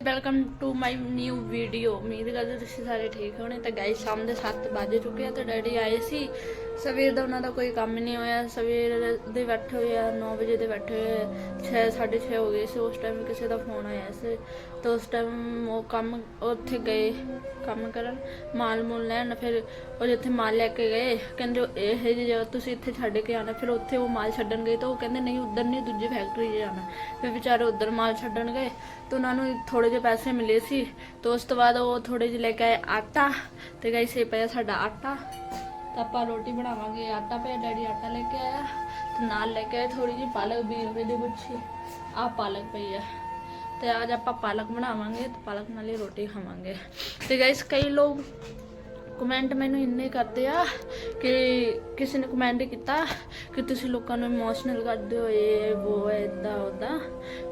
Welcome to my new video ਉਮੀਦ ਕਰਦੇ ਤੁਸੀਂ ਸਾਰੇ ਠੀਕ ਹੋਣੇ। ਤਾਂ ਗਾਇਸ ਸ਼ਾਮ ਦੇ 7 ਵਜੇ ਚੁੱਕੇ ਆ ਤੇ ਡੈਡੀ ਆਏ ਸੀ। ਸਵੇਰ ਦਾ ਉਹਨਾਂ ਦਾ ਕੋਈ ਕੰਮ ਨਹੀਂ ਹੋਇਆ। ਸਵੇਰ ਦੇ ਬੈਠੇ ਹੋਏ ਆ 9 ਵਜੇ ਦੇ ਬੈਠੇ ਹੋਏ 6 6:30 ਹੋ ਗਏ ਸੀ। ਉਸ ਟਾਈਮ ਕਿਸੇ ਦਾ ਫੋਨ ਆਇਆ ਸੀ। ਤਾਂ ਉਸ ਟਾਈਮ ਉਹ ਕੰਮ ਉੱਥੇ ਗਏ, ਕੰਮ ਕਰਨ। ਮਾਲ ਮੂਲ ਲੈਣ। ਫਿਰ ਉਹ ਜਿੱਥੇ ਮਾਲ ਲੈ ਕੇ ਗਏ, ਕਹਿੰਦੇ ਉਹ ਇਹ ਜਿਹੀ ਜਗ੍ਹਾ, ਤੁਸੀਂ ਇੱਥੇ ਛੱਡ ਕੇ ਆਣਾ ਫਿਰ ਉੱਥੇ ਉਹ ਮਾਲ ਛੱਡਣ ਗਏ ਤਾਂ ਉਹ ਕਹਿੰਦੇ, ਨਹੀਂ, ਉਧਰ ਨਹੀਂ, ਦੂਜੀ ਫੈਕਟਰੀ 'ਚ ਜਾਣਾ। ਫਿਰ ਵਿਚਾਰੇ ਉਧਰ ਮਾਲ ਛੱਡਣ ਗਏ। ਤਾਂ ਉਹਨਾਂ ਨੂੰ ਥੋੜੇ ਜਿਹੇ ਪੈਸੇ ਮਿਲੇ ਸੀ ਤਾਂ ਉਸ ਤੋਂ ਬਾਅਦ ਉਹ ਥੋੜੇ ਜਿਹੇ ਲੈ ਕੇ ਆਏ ਆਟਾ ਤੇ ਗਈ ਇਹ ਪਿਆ ਸਾਡਾ ਆਟਾ ਤਾਂ ਆਪਾਂ ਰੋਟੀ ਬਣਾਵਾਂਗੇ। ਆਟਾ ਪਿਆ, ਡੈਡੀ ਆਟਾ ਲੈ ਕੇ ਆਇਆ ਤੇ ਨਾਲ ਲੈ ਕੇ ਆਏ ਥੋੜੀ ਜਿਹੀ ਪਾਲਕ 20 ਰੁਪਏ ਦੀ ਗੁੱਛੀ ਆ ਪਾਲਕ ਪਈ ਆ। ਤੇ ਅੱਜ ਆਪਾਂ ਪਾਲਕ ਬਣਾਵਾਂਗੇ ਤੇ ਪਾਲਕ ਨਾਲ ਹੀ ਰੋਟੀ ਖਾਵਾਂਗੇ। ਤੇ ਗਾਇਸ ਕਈ ਲੋਕ ਕਮੈਂਟ ਮੈਨੂੰ ਇੰਨੇ ਕਰਦੇ ਆ ਕਿ ਕਿਸੇ ਨੇ ਕਮੈਂਟ ਕੀਤਾ ਕਿ ਤੁਸੀਂ ਲੋਕਾਂ ਨੂੰ ਇਮੋਸ਼ਨਲ ਕਰਦੇ ਹੋ ਇਹ ਉਹ ਇਦਾਂ ਉਦਾਂ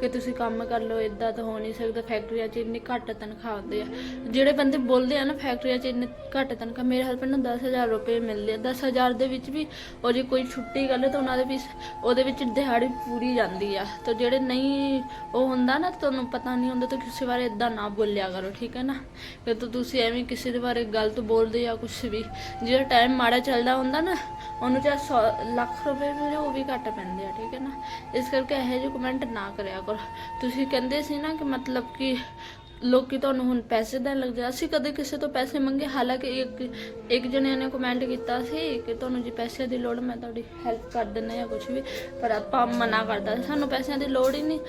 ਕਿ ਤੁਸੀਂ ਕੰਮ ਕਰ ਲਓ ਇਦਾਂ ਤਾਂ ਹੋ ਨਹੀਂ ਸਕਦਾ ਫੈਕਟਰੀਆਂ 'ਚ ਇੰਨੀ ਘੱਟ ਤਨਖਾਹ ਹੁੰਦੀ ਆ। ਜਿਹੜੇ ਬੰਦੇ ਬੋਲਦੇ ਆ ਨਾ ਫੈਕਟਰੀਆਂ 'ਚ ਇੰਨੀ ਘੱਟ ਤਨਖਾਹ, ਮੇਰੇ ਹਸਬੰਡ ਨੂੰ 10000 ਰੁਪਏ ਮਿਲਦੇ ਆ। 10000 ਦੇ ਵਿੱਚ ਵੀ ਉਹ ਜੇ ਕੋਈ ਛੁੱਟੀ ਕਰ ਲਓ ਤਾਂ ਉਹਨਾਂ ਦੇ ਵੀ ਉਹਦੇ ਵਿੱਚ ਦਿਹਾੜੀ ਪੂਰੀ ਜਾਂਦੀ ਆ। ਤਾਂ ਜਿਹੜੇ ਨਹੀਂ ਉਹ ਹੁੰਦਾ ਨਾ, ਤੁਹਾਨੂੰ ਪਤਾ ਨਹੀਂ ਹੁੰਦਾ, ਤਾਂ ਕਿਸੇ ਬਾਰੇ ਇਦਾਂ ਨਾ ਬੋਲਿਆ ਕਰੋ, ਠੀਕ ਹੈ ਨਾ? ਫਿਰ ਤੁਸੀਂ ਐਵੇਂ ਕਿਸੇ ਦੇ ਬਾਰੇ ਗਲਤ ਬੋਲਦੇ ਜਾਂ ਕੁਝ ਵੀ। ਜਿਹੜਾ ਟਾਈਮ ਮਾੜਾ ਚੱਲਦਾ ਹੁੰਦਾ ਨਾ, ਉਹਨੂੰ ਚਾਹੇ 100 ਲੱਖ ਰੁਪਏ ਮਿਲੇ, ਉਹ ਵੀ ਘੱਟ ਪੈਂਦੇ ਆ, ਠੀਕ ਹੈ ਨਾ? ਇਸ ਕਰਕੇ ਇਹੋ ਜਿਹੇ ਕਮੈਂਟ ਨਾ ਕਰਿਆ ਕਰੋ ਤੁਸੀਂ ਕਹਿੰਦੇ ਸੀ ਨਾ ਕਿ ਮਤਲਬ ਕਿ ਲੋਕੀ ਤੁਹਾਨੂੰ ਹੁਣ ਪੈਸੇ ਦੇਣ ਲੱਗ ਜਾ ਅਸੀਂ ਕਦੇ ਕਿਸੇ ਤੋਂ ਪੈਸੇ ਮੰਗੇ, ਹਾਲਾਂਕਿ ਇੱਕ ਇੱਕ ਜਣੇ ਨੇ ਕਮੈਂਟ ਕੀਤਾ ਸੀ ਕਿ ਤੁਹਾਨੂੰ ਜੇ ਪੈਸੇ ਦੀ ਲੋੜ, ਮੈਂ ਤੁਹਾਡੀ ਹੈਲਪ ਕਰ ਦਿੰਦਾ ਜਾਂ ਕੁਝ ਵੀ, ਪਰ ਆਪਾਂ ਮਨਾ ਕਰਦਾ ਸਾਨੂੰ ਪੈਸਿਆਂ ਦੀ ਲੋੜ ਹੀ ਨਹੀਂ।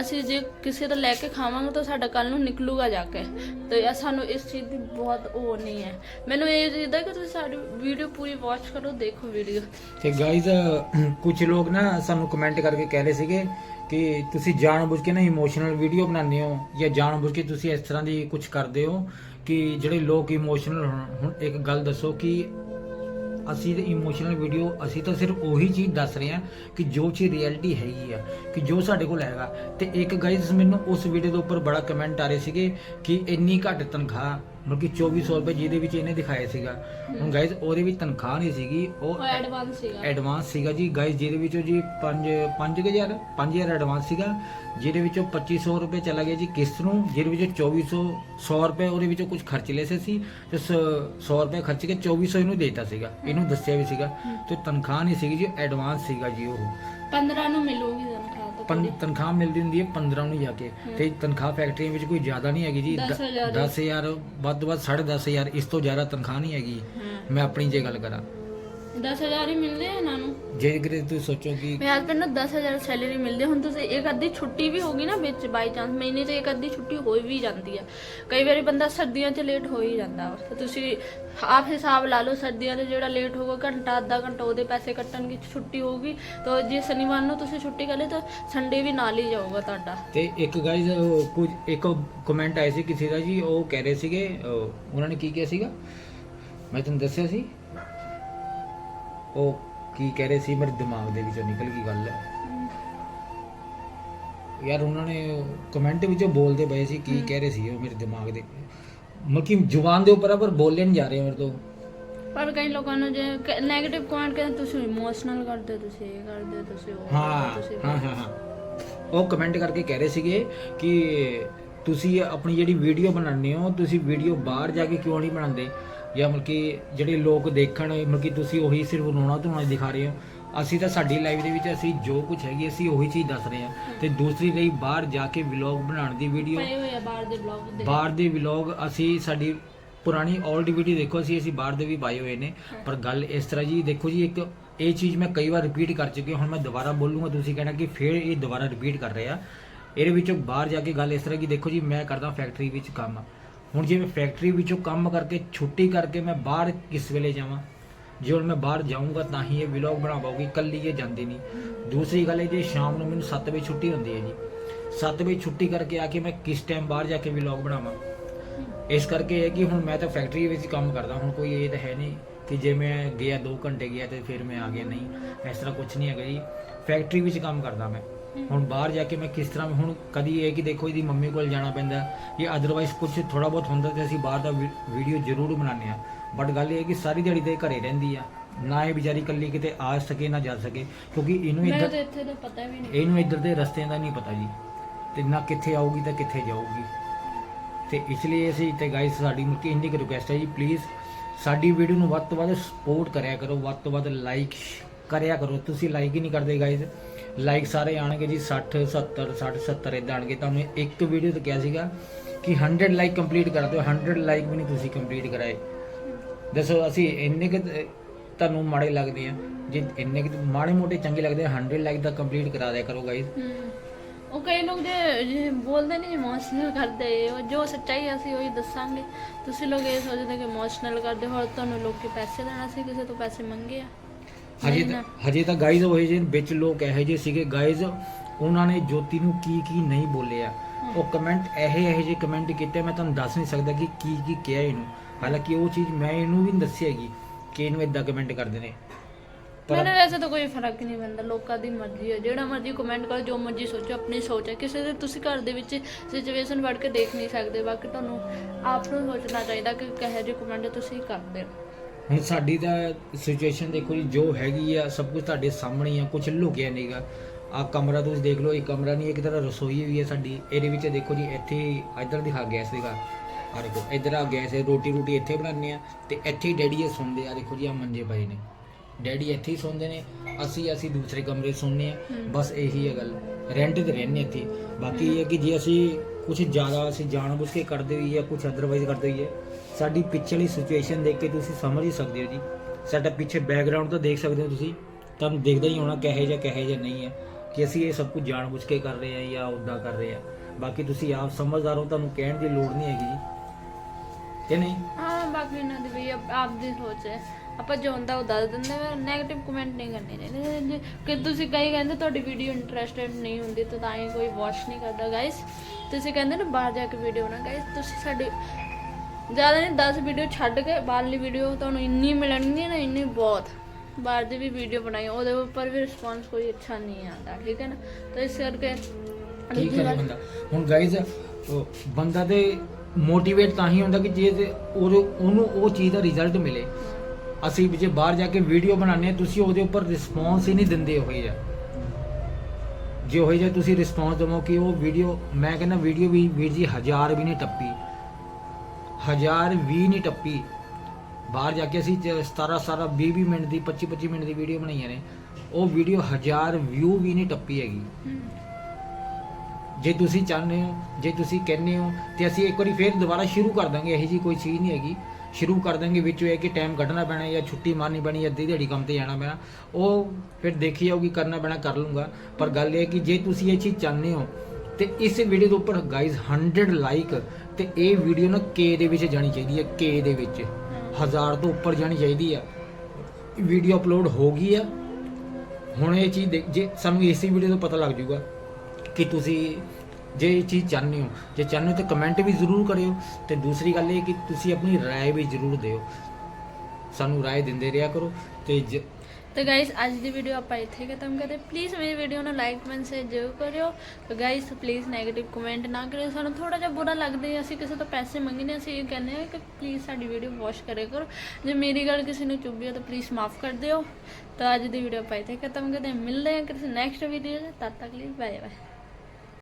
ਅਸੀਂ ਜੇ ਕਿਸੇ ਤੋਂ ਲੈ ਕੇ ਖਾਵਾਂਗੇ ਤਾਂ ਸਾਡਾ ਕੱਲ ਨੂੰ ਨਿਕਲੂਗਾ ਜਾ ਕੇ। ਤੇ ਇਹ ਸਾਨੂੰ ਇਸ ਚੀਜ਼ ਦੀ ਬਹੁਤ ਉਹ ਨਹੀਂ ਹੈ। ਮੈਨੂੰ ਇਹ ਚਾਹੀਦਾ ਕਿ ਤੁਸੀਂ ਸਾਡੀ ਵੀਡੀਓ ਪੂਰੀ ਵਾਚ ਕਰੋ, ਦੇਖੋ ਵੀਡੀਓ ਤੇ ਗਾਇਜ਼ ਕੁਝ ਲੋਕ ਨਾ ਸਾਨੂੰ ਕਮੈਂਟ ਕਰਕੇ ਕਹਿ ਰਹੇ ਸੀਗੇ ਕਿ ਤੁਸੀਂ ਜਾਣਬੁੱਝ ਕੇ ਨਾ ਇਮੋਸ਼ਨਲ ਵੀਡੀਓ ਬਣਾਉਂਦੇ ਹੋ ਜਾਂ ਜਾਣਬੁੱਝ ਕੇ ਤੁਸੀਂ ਇਸ ਤਰ੍ਹਾਂ ਦੀ ਕੁਝ ਕਰਦੇ ਹੋ ਕਿ ਜਿਹੜੇ ਲੋਕ ਇਮੋਸ਼ਨਲ ਹੁਣ ਇੱਕ ਗੱਲ ਦੱਸੋ ਕਿ ਅਸੀਂ ਤੇ ਇਮੋਸ਼ਨਲ ਵੀਡੀਓ ਅਸੀਂ ਤਾਂ ਸਿਰਫ ਉਹੀ ਚੀਜ਼ ਦੱਸ ਰਹੇ ਹਾਂ ਕਿ ਜੋ ਚੀਜ਼ ਰਿਐਲਿਟੀ ਹੈਗੀ ਆ, ਕਿ ਜੋ ਸਾਡੇ ਕੋਲ ਹੈਗਾ। ਤੇ ਇੱਕ ਗਾਇਜ਼ ਮੈਨੂੰ ਉਸ ਵੀਡੀਓ ਦੇ ਉੱਪਰ ਬੜਾ ਕਮੈਂਟ ਆ ਰਹੇ ਸੀਗੇ ਕਿ ਇੰਨੀ ਘੱਟ ਤਨਖਾਹ ਮਤਲਬ ਕਿ 2400 ਰੁਪਏ ਜਿਹਦੇ ਵਿੱਚ ਇਹਨੇ ਦਿਖਾਇਆ ਸੀਗਾ। ਹੁਣ ਗਾਇਜ਼ ਉਹਦੇ ਵਿੱਚ ਤਨਖਾਹ ਨਹੀਂ ਸੀਗੀ ਉਹ ਉਹ ਐਡਵਾਂਸ ਸੀਗਾ। ਐਡਵਾਂਸ ਸੀਗਾ ਜੀ। ਗਾਇਸ ਜਿਹਦੇ ਵਿੱਚੋਂ ਜੀ 5 5000 5000 ਐਡਵਾਂਸ ਸੀਗਾ ਜਿਹਦੇ ਵਿੱਚੋਂ 2500 ਰੁਪਏ ਚਲਾ ਗਿਆ ਜੀ ਕਿਸ਼ਤ ਨੂੰ ਜਿਹਦੇ ਵਿੱਚੋਂ 2400 100 ਰੁਪਏ ਉਹਦੇ ਵਿੱਚੋਂ ਕੁਝ ਖਰਚ ਲਏ ਸੀ ਅਸੀਂ ਤੇ 100 ਰੁਪਏ ਖਰਚ ਕੇ 2400 ਇਹਨੂੰ ਦੇਤਾ ਸੀਗਾ। ਇਹਨੂੰ ਦੱਸਿਆ ਵੀ ਸੀਗਾ। ਤੇ ਤਨਖਾਹ ਨਹੀਂ ਸੀਗੀ ਜੀ ਐਡਵਾਂਸ ਸੀਗਾ ਜੀ ਉਹ। 15 ਨੂੰ ਮਿਲੂਗੀ ਤਾਂ ਪੰ- ਤਨਖਾਹ ਮਿਲਦੀ ਹੁੰਦੀ ਹੈ 15 ਨੂੰ ਜਾ ਕੇ। ਤੇ ਤਨਖਾਹ ਫੈਕਟਰੀਆਂ ਵਿੱਚ ਕੋਈ ਜ਼ਿਆਦਾ ਨਹੀਂ ਹੈਗੀ ਜੀ। 10,000 10000 ਵੱਧ ਤੋਂ ਵੱਧ 10500 ਇਸ ਤੋਂ ਜ਼ਿਆਦਾ ਤਨਖਾਹ ਨਹੀਂ ਹੈਗੀ। ਹਾਂ। ਮੈਂ ਆਪਣੀ ਜੇ ਗੱਲ ਕਰਾਂ। 10000 ਹੀ ਮਿਲਦੇ ਆ ਇਹਨਾਂ ਨੂੰ। ਜੇ ਕਿਤੇ ਤੁਸੀਂ ਸੋਚੋ ਕਿ ਮੇਰੇ ਹਸਬੰਡ ਨੂੰ 10000 ਸੈਲਰੀ ਮਿਲਦੀ। ਹੁਣ ਤੁਸੀਂ ਇੱਕ ਅੱਧੀ ਛੁੱਟੀ ਵੀ ਹੋਗੀ ਨਾ ਵਿੱਚ ਬਾਈ ਚਾਂਸ ਮਹੀਨੇ 'ਚ ਇੱਕ ਅੱਧੀ ਛੁੱਟੀ ਹੋ ਵੀ ਜਾਂਦੀ ਆ। ਕਈ ਵਾਰੀ ਬੰਦਾ ਸਰਦੀਆਂ 'ਚ ਲੇਟ ਹੋ ਹੀ ਜਾਂਦਾ ਵਾ। ਤਾਂ ਤੁਸੀਂ ਆਪ ਹਿਸਾਬ ਲਾ ਲਓ ਸਰਦੀਆਂ 'ਚ ਜਿਹੜਾ ਲੇਟ ਹੋਊਗਾ ਘੰਟਾ ਅੱਧਾ ਘੰਟਾ ਉਹਦੇ ਪੈਸੇ ਕੱਟਣਗੇ ਛੁੱਟੀ ਹੋਊਗੀ। ਤਾਂ ਜੇ ਸ਼ਨੀਵਾਰ ਨੂੰ ਤੁਸੀਂ ਛੁੱਟੀ ਕਰ ਲਈ ਤਾਂ ਸੰਡੇ ਵੀ ਨਾਲ ਹੀ ਜਾਊਗਾ ਤੁਹਾਡਾ। ਤੇ ਇੱਕ ਗਾਇਜ਼ ਕੁਝ ਇੱਕ ਕਮੈਂਟ ਆਇਆ ਸੀ ਕਿਸੇ ਦਾ ਜੀ ਉਹ ਕਹਿ ਰਹੇ ਸੀਗੇ ਅਹ, ਉਹਨਾਂ ਨੇ ਕੀ ਕਿਹਾ ਸੀਗਾ? ਮੈਂ ਤੁਹਾਨੂੰ ਦੱਸਿਆ ਸੀ। ਉਹ ਕੀ ਕਹਿ ਰਹੇ ਸੀ ਮੇਰੇ ਦਿਮਾਗ ਦੇ ਵਿੱਚੋਂ ਨਿਕਲ ਗਈ ਗੱਲ। ਯਾਰ ਉਹਨਾਂ ਨੇ ਕਮੈਂਟ ਵਿੱਚੋਂ ਬੋਲਦੇ ਪਏ ਸੀ ਕੀ ਕਹਿ ਰਹੇ ਸੀ ਉਹ ਮੇਰੇ ਦਿਮਾਗ ਦੇ। ਮਤਲਬ ਕਿ ਜ਼ੁਬਾਨ ਦੇ ਉੱਪਰ ਆ ਪਰ ਬੋਲੇ ਨਹੀਂ ਜਾ ਰਹੇ ਮੇਰੇ ਤੋਂ। ਪਰ ਕਈ ਲੋਕਾਂ ਨੂੰ ਜੇ 네ਗੇਟਿਵ ਕਮੈਂਟ ਕਰਦੇ ਤੁਸੀਂ ਇਮੋਸ਼ਨਲ ਕਰਦੇ ਹੋ, ਤੁਸੀਂ ਇਹ ਕਰਦੇ ਹੋ, ਤੁਸੀਂ ਉਹ ਕਰਦੇ ਹਾਂ ਹਾਂ ਹਾਂ ਉਹ ਕਮੈਂਟ ਕਰਕੇ ਕਹਿ ਰਹੇ ਸੀਗੇ ਕਿ ਤੁਸੀਂ ਆਪਣੀ ਜਿਹੜੀ ਵੀਡੀਓ ਬਣਾਉਂਦੇ ਹੋ ਤੁਸੀਂ ਵੀਡੀਓ ਬਾਹਰ ਜਾ ਕੇ ਕਿਉਂ ਨਹੀਂ ਬਣਾਉਂਦੇ? ਜਾਂ ਮਤਲਬ ਕਿ ਜਿਹੜੇ ਲੋਕ ਦੇਖਣ ਮਤਲਬ ਕਿ ਤੁਸੀਂ ਉਹੀ ਸਿਰਫ ਰੋਣਾ ਧੋਣਾ ਦਿਖਾ ਰਹੇ ਹੋ। ਅਸੀਂ ਤਾਂ ਸਾਡੀ ਲਾਈਫ ਦੇ ਵਿੱਚ ਅਸੀਂ ਜੋ ਕੁਝ ਹੈਗੀ ਅਸੀਂ ਉਹੀ ਚੀਜ਼ ਦੱਸ ਰਹੇ ਹਾਂ। ਤੇ ਦੂਸਰੀ ਲਈ ਬਾਹਰ ਜਾ ਕੇ ਵਲੌਗ ਬਣਾਉਣ ਦੀ ਵੀਡੀਓ ਪਏ ਹੋਏ ਆ ਬਾਹਰ ਦੇ ਬਲੌਗ ਦੇ ਬਾਹਰ ਦੇ ਵਲੌਗ ਅਸੀਂ ਸਾਡੀ ਪੁਰਾਣੀ 올ਡ ਵੀਡੀਓ ਦੇਖੋ ਅਸੀਂ ਅਸੀਂ ਬਾਹਰ ਦੇ ਵੀ ਪਾਏ ਹੋਏ ਨੇ। ਪਰ ਗੱਲ ਇਸ ਤਰ੍ਹਾਂ ਜੀ ਦੇਖੋ ਜੀ ਇੱਕ ਇਹ ਚੀਜ਼ ਮੈਂ ਕਈ ਵਾਰ ਰਿਪੀਟ ਕਰ ਚੁੱਕਿਆ ਹੁਣ ਮੈਂ ਦੁਬਾਰਾ ਬੋਲੂੰਗਾ ਤੁਸੀਂ ਕਹਿਣਾ ਕਿ ਫਿਰ ਇਹ ਦੁਬਾਰਾ ਰਿਪੀਟ ਕਰ ਰਹੇ ਆ। ਇਹਦੇ ਵਿੱਚੋਂ ਬਾਹਰ ਜਾ ਕੇ ਗੱਲ ਇਸ ਤਰ੍ਹਾਂ ਕਿ ਦੇਖੋ ਜੀ ਮੈਂ ਕਰਦਾ ਫੈਕਟਰੀ ਵਿੱਚ ਕੰਮ। ਹੁਣ ਜੇ ਮੈਂ ਫੈਕਟਰੀ ਵਿੱਚੋਂ ਕੰਮ ਕਰਕੇ ਛੁੱਟੀ ਕਰਕੇ ਮੈਂ ਬਾਹਰ ਕਿਸ ਵੇਲੇ ਜਾਵਾਂ? ਜੇ ਹੁਣ ਮੈਂ ਬਾਹਰ ਜਾਊਂਗਾ ਤਾਂ ਹੀ ਇਹ ਵਲੌਗ ਬਣਾ ਪਾਊਗੀ, ਇਕੱਲੀ ਇਹ ਜਾਂਦੀ ਨਹੀਂ। ਦੂਸਰੀ ਗੱਲ ਇਹ ਜੇ ਸ਼ਾਮ ਨੂੰ ਮੈਨੂੰ 7 ਵਜੇ ਛੁੱਟੀ ਹੁੰਦੀ ਹੈ ਜੀ। 7 ਵਜੇ ਛੁੱਟੀ ਕਰਕੇ ਆ ਕੇ ਮੈਂ ਕਿਸ ਟਾਈਮ ਬਾਹਰ ਜਾ ਕੇ ਵਲੌਗ ਬਣਾਵਾਂ? ਇਸ ਕਰਕੇ ਇਹ ਕਿ ਹੁਣ ਮੈਂ ਤਾਂ ਫੈਕਟਰੀ ਵਿੱਚ ਕੰਮ ਕਰਦਾ, ਹੁਣ ਕੋਈ ਇਹ ਤਾਂ ਹੈ ਨਹੀਂ ਕਿ ਜੇ ਮੈਂ ਗਿਆ 2 ਘੰਟੇ ਗਿਆ ਤੇ ਫਿਰ ਮੈਂ ਆ ਗਿਆ, ਨਹੀਂ, ਇਸ ਤਰ੍ਹਾਂ ਕੁਝ ਨਹੀਂ ਹੈਗਾ ਜੀ। ਫੈਕਟਰੀ ਵਿੱਚ ਕੰਮ ਕਰਦਾ ਮੈਂ। ਹੁਣ ਬਾਹਰ ਜਾ ਕੇ ਮੈਂ ਕਿਸ ਤਰ੍ਹਾਂ ਹੁਣ ਕਦੀ ਇਹ ਕਿ ਦੇਖੋ ਇਹਦੀ ਮੰਮੀ ਕੋਲ ਜਾਣਾ ਪੈਂਦਾ ਇਹ ਅਦਰਵਾਈਜ਼ ਕੁਝ ਥੋੜਾ ਬਹੁਤ ਹੁੰਦਾ ਤੇ ਅਸੀਂ ਬਾਹਰ ਦਾ ਵੀਡੀਓ ਜ਼ਰੂਰ ਬਣਾਉਂਦੇ ਆ ਬਟ ਗੱਲ ਇਹ ਹੈ ਕਿ ਸਾਰੀ ਦਿਹਾੜੀ ਤੇ ਘਰੇ ਰਹਿੰਦੀ ਆ। ਨਾ ਇਹ ਵਿਚਾਰੀ ਇਕੱਲੀ ਕਿਤੇ ਆ ਸਕੇ ਨਾ ਜਾ ਸਕੇ। ਕਿਉਂਕਿ ਇਹਨੂੰ ਮੈਨੂੰ ਇੱਧਰ ਤਾਂ ਇੱਥੇ ਤਾਂ ਪਤਾ ਵੀ ਨਹੀਂ। ਇਹਨੂੰ ਇੱਧਰ ਦੇ ਰਸਤਿਆਂ ਦਾ ਨਹੀਂ ਪਤਾ ਜੀ। ਤੇ ਨਾ ਕਿੱਥੇ ਆਊਗੀ ਤਾਂ ਕਿੱਥੇ ਜਾਊਗੀ। ਤੇ ਇਸ ਲਈ ਅਸੀਂ ਤੇ ਗਾਇਸ ਸਾਡੀ ਮੁੱਕੀ ਇੰਨੀ ਕੁ ਰਿਕੁਐਸਟ ਹੈ ਜੀ ਪਲੀਜ਼ ਸਾਡੀ ਵੀਡੀਓ ਨੂੰ ਵੱਧ ਤੋਂ ਵੱਧ ਸਪੋਰਟ ਕਰਿਆ ਕਰੋ। ਵੱਧ ਤੋਂ ਵੱਧ ਲਾਈਕ ਕਰਿਆ ਕਰੋ। ਤੁਸੀਂ ਲਾਈਕ ਹੀ ਨਹੀਂ ਕਰਦੇ ਗਾਇਸ ਲਾਈਕ ਸਾਰੇ ਆਣਗੇ ਜੀ 60 70 60 70 ਇਦਾਂ ਆਣਗੇ ਤੁਹਾਨੂੰ ਇੱਕ ਵੀਡੀਓ ਤੇ ਕਿਹਾ ਸੀਗਾ ਕਿ 100 ਲਾਈਕ ਕੰਪਲੀਟ ਕਰ ਦਿਓ 100 ਲਾਈਕ ਵੀ ਨਹੀਂ ਤੁਸੀਂ ਕੰਪਲੀਟ ਕਰਾਏ। ਦੱਸੋ ਅਸੀਂ ਇੰਨੇ ਕਿ ਤੁਹਾਨੂੰ ਮਾੜੇ ਲੱਗਦੇ ਆ। ਜੇ ਇੰਨੇ ਕਿ ਮਾੜੇ ਮੋਟੇ ਚੰਗੇ ਲੱਗਦੇ ਆ 100 ਲਾਈਕ ਦਾ ਕੰਪਲੀਟ ਕਰਾ ਦਿਆ ਕਰੋ ਗਾਇਸ ਹਮ, ਉਹ ਕਈ ਲੋਕ ਜੇ ਜੇ ਬੋਲਦੇ ਨਹੀਂ ਇਮੋਸ਼ਨਲ ਕਰਦੇ ਉਹ ਜੋ ਸੱਚਾਈ ਅਸੀਂ ਉਹੀ ਦੱਸਾਂਗੇ। ਤੁਸੀਂ ਲੋਕ ਇਹ ਸੋਚਦੇ ਕਿ ਇਮੋਸ਼ਨਲ ਕਰਦੇ ਹੋਰ ਤੁਹਾਨੂੰ ਲੋਕੀ ਪੈਸੇ ਦੇਣਾ ਸੀ ਕਿਸੇ ਤੋਂ ਪੈਸੇ ਮੰਗੇ ਆ। ਹਜੇ ਤਾਂ। ਹਜੇ ਤਾਂ ਗਾਇਜ਼ ਹੋਏ ਜੇ ਵਿੱਚ ਲੋਕ ਇਹੋ ਜਿਹੇ ਸੀਗੇ। ਗਾਇਜ਼ ਉਹਨਾਂ ਨੇ ਜੋਤੀ ਨੂੰ ਕੀ ਕੀ ਨਹੀਂ ਬੋਲਿਆ। ਉਹ ਕਮੈਂਟ ਇਹੇ ਇਹੋ ਜਿਹੇ ਕਮੈਂਟ ਕੀਤੇ। ਮੈਂ ਤੁਹਾਨੂੰ ਦੱਸ ਨਹੀਂ ਸਕਦਾ ਕਿ ਕੀ ਕੀ ਕਿਹਾ ਇਹਨੂੰ। ਹਾਲਾਂਕਿ ਉਹ ਚੀਜ਼ ਮੈਂ ਇਹਨੂੰ ਵੀ ਨਹੀਂ ਦੱਸੀ ਹੈਗੀ ਕਿ ਇਹਨੂੰ ਇਦਾਂ ਕਮੈਂਟ ਕਰਦੇ ਨੇ। ਪਰ ਮੈਨੂੰ ਵੈਸੇ ਤਾਂ ਕੋਈ ਫ਼ਰਕ ਨਹੀਂ ਪੈਂਦਾ। ਲੋਕਾਂ ਦੀ ਮਰਜ਼ੀ ਹੈ। ਜਿਹੜਾ ਮਰਜ਼ੀ ਕਮੈਂਟ ਕਰੋ ਜੋ ਮਰਜ਼ੀ ਸੋਚੋ ਆਪਣੀ ਸੋਚ ਹੈ। ਕਿਸੇ ਦੇ ਤੁਸੀਂ ਘਰ ਦੇ ਵਿੱਚ ਸਿਚੁਏਸ਼ਨ ਵੜ ਕੇ ਦੇਖ ਨਹੀਂ ਸਕਦੇ। ਬਾਕੀ ਤੁਹਾਨੂੰ ਆਪ ਨੂੰ ਸੋਚਣਾ ਚਾਹੀਦਾ ਕਿ ਕਹੇ ਜਿਹੇ ਕਮੈਂਟ ਤੁਸੀਂ ਕਰਦੇ ਹੋ। ਹੁਣ ਸਾਡੀ ਤਾਂ ਸਿਚੁਏਸ਼ਨ ਦੇਖੋ ਜੀ ਜੋ ਹੈਗੀ ਆ ਸਭ ਕੁਝ ਤੁਹਾਡੇ ਸਾਹਮਣੇ ਹੀ ਆ ਕੁਝ ਲੁਕਿਆ ਨਹੀਂਗਾ ਆ ਕਮਰਾ ਤੁਸੀਂ ਦੇਖ ਲਓ ਇਹ ਕਮਰਾ ਨਹੀਂ ਇੱਕ ਤਰ੍ਹਾਂ ਰਸੋਈ ਵੀ ਹੈ ਸਾਡੀ। ਇਹਦੇ ਵਿੱਚ ਦੇਖੋ ਜੀ ਇੱਥੇ ਇੱਧਰ ਦਿਖਾ ਗੈਸ ਸੀਗਾ। ਆ ਦੇਖੋ ਇੱਧਰ ਆ ਗੈਸ ਹੈ ਰੋਟੀ ਰੋਟੀ ਇੱਥੇ ਬਣਾਉਂਦੇ ਆ ਤੇ ਇੱਥੇ ਡੈਡੀ ਇਹ ਸੌਂਦੇ ਆ। ਦੇਖੋ ਜੀ ਆ ਮੰਜੇ ਪਏ ਨੇ। ਡੈਡੀ ਇੱਥੇ ਹੀ ਸੌਂਦੇ ਨੇ ਅਸੀਂ ਅਸੀਂ ਦੂਸਰੇ ਕਮਰੇ ਸੌਂਦੇ ਆ। ਬਸ ਇਹੀ ਹੈ ਗੱਲ। ਰੈਂਟ ਤੇ ਰਹਿੰਦੇ ਇੱਥੇ। ਬਾਕੀ ਇਹ ਹੈ ਕਿ ਜੇ ਅਸੀਂ ਕੁਝ ਜ਼ਿਆਦਾ ਅਸੀਂ ਜਾਣਬੁੱਝ ਕੇ ਕਰਦੇ ਹੋਈਏ ਜਾਂ ਕੁਝ ਅਦਰਵਾਈਜ਼ ਕਰਦੇ ਹੋਈਏ ਸਾਡੀ ਪਿਛਲੀ ਸਿਚੁਏਸ਼ਨ ਦੇਖ ਕੇ ਤੁਸੀਂ ਸਮਝ ਹੀ ਸਕਦੇ ਹੋ ਜੀ। ਸਾਡਾ ਪਿੱਛੇ ਬੈਕਗ੍ਰਾਉਂਡ ਤਾਂ ਦੇਖ ਸਕਦੇ ਹੋ ਤੁਸੀਂ। ਤੁਹਾਨੂੰ ਦੇਖਦਾ ਹੀ ਹੋਣਾ ਕਹੇ ਜਾਂ ਕਹੇ ਜਾਂ ਨਹੀਂ ਹੈ ਕਿ ਅਸੀਂ ਇਹ ਸਭ ਕੁਝ ਜਾਣਬੁੱਝ ਕੇ ਕਰ ਰਹੇ ਹਾਂ ਜਾਂ ਉਦਾਂ ਕਰ ਰਹੇ ਹਾਂ। ਬਾਕੀ ਤੁਸੀਂ ਆਪ ਸਮਝਦਾਰ ਹੋ, ਤੁਹਾਨੂੰ ਕਹਿਣ ਦੀ ਲੋੜ ਨਹੀਂ ਹੈਗੀ ਜੀ। ਕਿ ਨਹੀਂ? ਹਾਂ ਬਾਕੀ ਇਹਨਾਂ ਦੀ ਵੀ ਆਪ ਆਪ ਦੀ ਸੋਚ ਹੈ। ਆਪਾਂ ਜੋ ਹੁੰਦਾ ਉਹ ਦੱਸ ਦਿੰਦੇ ਵੇ 네ਗੇਟਿਵ ਕਮੈਂਟ ਨਹੀਂ ਕਰਨੇ ਚਾਹੀਦੇ। ਜੇ ਕਿ ਤੁਸੀਂ ਕਈ ਕਹਿੰਦੇ ਤੁਹਾਡੀ ਵੀਡੀਓ ਇੰਟਰਸਟਿਡ ਨਹੀਂ ਹੁੰਦੀ ਤਾਂ ਤਾਂ ਹੀ ਕੋਈ ਵਾਚ ਨਹੀਂ ਕਰਦਾ ਗਾਇਸ ਤੁਸੀਂ ਕਹਿੰਦੇ ਨਾ ਬਾਹਰ ਜਾ ਕੇ ਵੀਡੀਓ ਨਾ ਗਾਇਸ ਤੁਸੀਂ ਸਾਡੀ ਜ਼ਿਆਦਾ ਨਹੀਂ 10 ਵੀਡੀਓ ਛੱਡ ਕੇ ਬਾਹਰਲੀ ਵੀਡੀਓ ਤੁਹਾਨੂੰ ਇੰਨੀ ਮਿਲਣਗੀ ਨਾ ਇੰਨੀ ਬਹੁਤ। ਬਾਹਰ ਦੀ ਵੀ ਵੀਡੀਓ ਬਣਾਈ ਉਹਦੇ ਉੱਪਰ ਵੀ ਰਿਸਪੌਂਸ ਕੋਈ ਅੱਛਾ ਨਹੀਂ ਆਉਂਦਾ ਠੀਕ ਹੈ ਨਾ? ਤਾਂ ਇਸ ਕਰਕੇ ਕੀ ਦੂਜੀ ਕਰੇ ਗੱਲ- ਬੰਦਾ? ਹੁਣ ਗਾਇਜ਼ ਬੰਦਾ ਤੇ ਮੋਟੀਵੇਟ ਤਾਂ ਹੀ ਹੁੰਦਾ ਕਿ ਜੇ ਤੇ ਉਹਦੇ- ਉਹਨੂੰ ਉਹ ਚੀਜ਼ ਦਾ ਰਿਜ਼ਲਟ ਮਿਲੇ। ਅਸੀਂ ਜੇ ਬਾਹਰ ਜਾ ਕੇ ਵੀਡੀਓ ਬਣਾਉਂਦੇ ਹਾਂ ਤੁਸੀਂ ਉਹਦੇ ਉੱਪਰ ਰਿਸਪੌਂਸ ਹੀ ਨਹੀਂ ਦਿੰਦੇ ਹੋਏ ਜਾਂ ਜੇ ਹੋਏ ਜੇ ਤੁਸੀਂ ਰਿਸਪੌਂਸ ਦਵੋ ਕਿ ਉਹ ਵੀਡੀਓ ਮੈਂ ਕਹਿੰਦਾ ਵੀਡੀਓ ਵੀ ਵੀਰ ਜੀ ਹਜ਼ਾਰ ਵੀ ਨਹੀਂ ਟੱਪੀ। ਹਜ਼ਾਰ ਵੀ ਨਹੀਂ ਟੱਪੀ। ਬਾਹਰ ਜਾ ਕੇ ਅਸੀਂ 17 17 20 20 ਮਿੰਟ ਦੀ 25 25 ਮਿੰਟ ਦੀ ਵੀਡੀਓ ਬਣਾਈਆਂ ਨੇ। ਉਹ ਵੀਡੀਓ ਹਜ਼ਾਰ ਵਿਊ ਵੀ ਨਹੀਂ ਟੱਪੀ ਹੈਗੀ। ਹਮ, ਜੇ ਤੁਸੀਂ ਚਾਹੁੰਦੇ ਹੋ, ਜੇ ਤੁਸੀਂ ਕਹਿੰਦੇ ਹੋ, ਤੇ ਅਸੀਂ ਇੱਕ ਵਾਰੀ ਫੇਰ ਦੁਬਾਰਾ ਸ਼ੁਰੂ ਕਰ ਦਾਂਗੇ। ਇਹੋ ਜੀ ਕੋਈ ਚੀਜ਼ ਨਹੀਂ ਹੈਗੀ। ਸ਼ੁਰੂ ਕਰ ਦਾਂਗੇ ਵਿੱਚ ਇਹ ਕਿ ਟਾਈਮ ਕੱਢਣਾ ਪੈਣਾ ਜਾਂ ਛੁੱਟੀ ਮਾਰਨੀ ਪੈਣੀ ਅੱਧੀ ਦਿਹਾੜੀ ਕੰਮ ਤੇ ਜਾਣਾ ਪੈਣਾ, ਉਹ ਫਿਰ ਦੇਖੀ ਜਾਊਗੀ, ਕਰਨਾ ਪੈਣਾ, ਕਰ ਲੂੰਗਾ ਪਰ ਗੱਲ ਇਹ ਹੈ ਕਿ ਜੇ ਤੁਸੀਂ ਇਹ ਚੀਜ਼ ਚਾਹੁੰਦੇ ਹੋ, ਤੇ ਇਸ ਵੀਡੀਓ ਦੇ ਉੱਪਰ ਗਾਇਜ਼ 100 ਲਾਈਕ ਤੇ ਇਹ ਵੀਡੀਓ ਨਾ ਕੇ ਦੇ ਵਿੱਚ ਜਾਣੀ ਚਾਹੀਦੀ ਹੈ ਕੇ ਦੇ ਵਿੱਚ। ਹਜ਼ਾਰ ਤੋਂ ਉੱਪਰ ਜਾਣੀ ਚਾਹੀਦੀ ਆ ਵੀਡੀਓ ਅਪਲੋਡ ਹੋ ਗਈ ਆ। ਹੁਣ ਇਹ ਚੀਜ਼ ਦੇਖ- ਜੇ ਸਾਨੂੰ ਇਸੇ ਵੀਡੀਓ ਤੋਂ ਪਤਾ ਲੱਗ ਜਾਊਗਾ ਕਿ ਤੁਸੀਂ ਜੇ ਇਹ ਚੀਜ਼ ਚਾਹੁੰਦੇ ਹੋ, ਜੇ ਚਾਹੁੰਦੇ ਹੋ ਤਾਂ ਕਮੈਂਟ ਵੀ ਜ਼ਰੂਰ ਕਰਿਓ ਤੇ ਦੂਸਰੀ ਗੱਲ ਇਹ ਕਿ ਤੁਸੀਂ ਆਪਣੀ رائے ਵੀ ਜ਼ਰੂਰ ਦਿਓ। ਸਾਨੂੰ رائے ਦਿੰਦੇ ਰਿਹਾ ਕਰੋ ਤੇ ਤਾਂ ਗਾਇਸ ਅੱਜ ਦੀ ਵੀਡੀਓ ਆਪਾਂ ਇੱਥੇ ਖਤਮ ਕਰਦੇ। ਪਲੀਜ਼ ਮੇਰੀ ਵੀਡੀਓ ਨੂੰ ਲਾਈਕ ਕਮੈਂਟ ਸ਼ੇਅਰ ਜ਼ਰੂਰ ਕਰਿਓ। ਤਾਂ ਗਾਇਸ ਪਲੀਜ਼ 네ਗੇਟਿਵ ਕਮੈਂਟ ਨਾ ਕਰਿਓ। ਸਾਨੂੰ ਥੋੜਾ ਜਿਹਾ ਬੁਰਾ ਲੱਗਦਾ ਹੈ ਅਸੀਂ ਕਿਸੇ ਤੋਂ ਪੈਸੇ ਮੰਗਨੇ ਅਸੀਂ ਇਹ ਕਹਿੰਦੇ ਹਾਂ ਕਿ ਪਲੀਜ਼ ਸਾਡੀ ਵੀਡੀਓ ਵਾਚ ਕਰਿਆ ਕਰੋ। ਜੇ ਮੇਰੀ ਗੱਲ ਕਿਸੇ ਨੂੰ ਚੁੱਭੀ ਹੋ ਤਾਂ ਪਲੀਜ਼ ਮਾਫ ਕਰ ਦਿਓ। ਤਾਂ ਅੱਜ ਦੀ ਵੀਡੀਓ ਆਪਾਂ ਇੱਥੇ ਖਤਮ ਕਰਦੇ ਮਿਲਦੇ ਹਾਂ ਕਿਸੇ ਨੈਕਸਟ ਵੀਡੀਓ ਤਦ ਤੱਕ ਲਈ ਬਾਏ ਬਾਏ